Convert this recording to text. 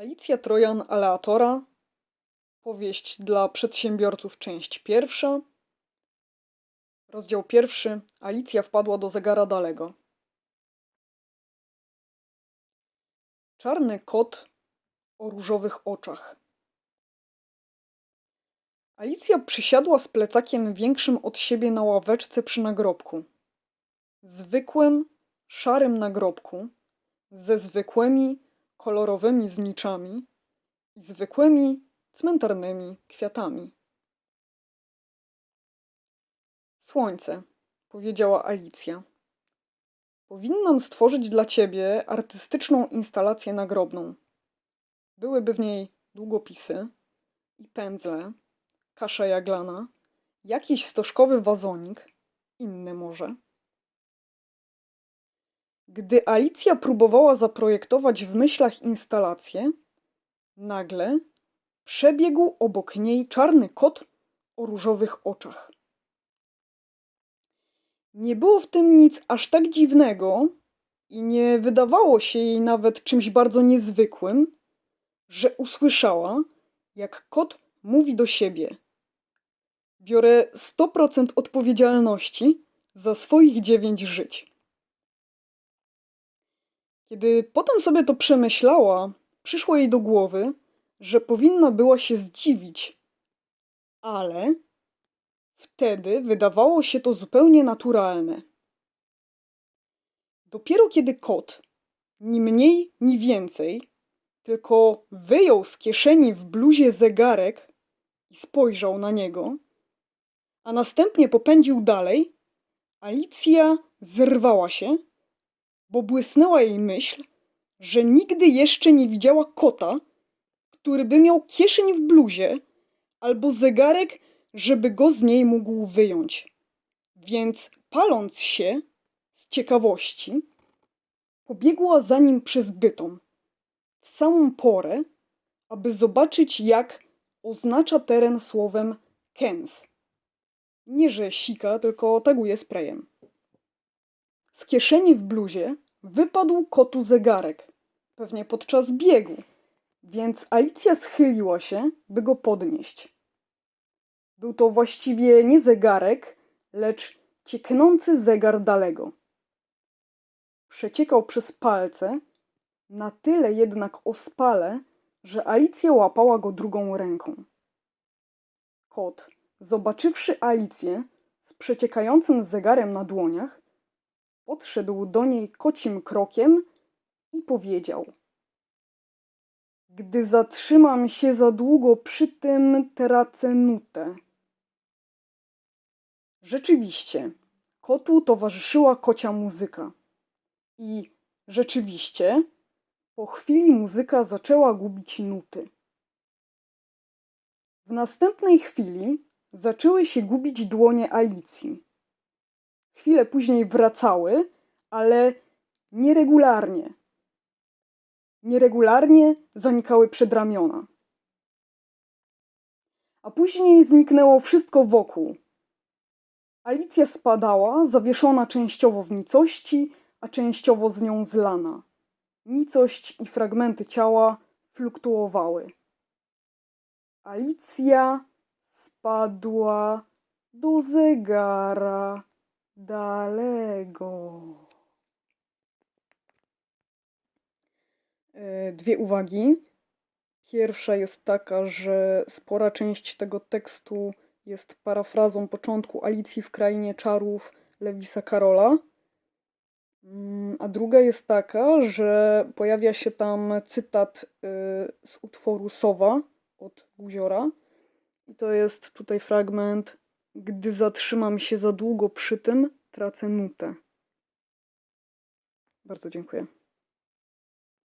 Alicja Trojan Aleatora, powieść dla przedsiębiorców, część pierwsza, rozdział pierwszy. Alicja wpadła do zegara Dalego. Czarny kot o różowych oczach. Alicja przysiadła z plecakiem większym od siebie na ławeczce przy nagrobku. Zwykłym, szarym nagrobku, ze zwykłymi, kolorowymi zniczami i zwykłymi, cmentarnymi kwiatami. Słońce, powiedziała Alicja. Powinnam stworzyć dla ciebie artystyczną instalację nagrobną. Byłyby w niej długopisy i pędzle, kasza jaglana, jakiś stożkowy wazonik, inny może. Gdy Alicja próbowała zaprojektować w myślach instalację, nagle przebiegł obok niej czarny kot o różowych oczach. Nie było w tym nic aż tak dziwnego i nie wydawało się jej nawet czymś bardzo niezwykłym, że usłyszała, jak kot mówi do siebie: Biorę 100% odpowiedzialności za swoich dziewięć żyć. Kiedy potem sobie to przemyślała, przyszło jej do głowy, że powinna była się zdziwić, ale wtedy wydawało się to zupełnie naturalne. Dopiero kiedy kot, ni mniej, ni więcej, tylko wyjął z kieszeni w bluzie zegarek i spojrzał na niego, a następnie popędził dalej, Alicja zerwała się, bo błysnęła jej myśl, że nigdy jeszcze nie widziała kota, który by miał kieszeń w bluzie albo zegarek, żeby go z niej mógł wyjąć. Więc paląc się z ciekawości, pobiegła za nim przez bytom w samą porę, aby zobaczyć, jak oznacza teren słowem Kens. Nie, że sika, tylko taguje sprayem. Z kieszeni w bluzie wypadł kotu zegarek, pewnie podczas biegu, więc Alicja schyliła się, by go podnieść. Był to właściwie nie zegarek, lecz cieknący zegar Dalego. Przeciekał przez palce, na tyle jednak ospale, że Alicja łapała go drugą ręką. Kot, zobaczywszy Alicję z przeciekającym zegarem na dłoniach, podszedł do niej kocim krokiem i powiedział: Gdy zatrzymam się za długo przy tym, tracę nutę. Rzeczywiście, kotu towarzyszyła kocia muzyka. I rzeczywiście, po chwili muzyka zaczęła gubić nuty. W następnej chwili zaczęły się gubić dłonie Alicji. Chwilę później wracały, ale nieregularnie. Nieregularnie zanikały przedramiona. A później zniknęło wszystko wokół. Alicja spadała, zawieszona częściowo w nicości, a częściowo z nią zlana. Nicość i fragmenty ciała fluktuowały. Alicja wpadła do zegara dalego. E, Dwie uwagi. Pierwsza jest taka, że spora część tego tekstu jest parafrazą początku Alicji w Krainie Czarów Lewisa Karola. Mm, A druga jest taka, że pojawia się tam cytat y, z utworu Sowa od Guziora. I to jest tutaj fragment Gdy zatrzymam się za długo przy tym, tracę nutę. Bardzo dziękuję.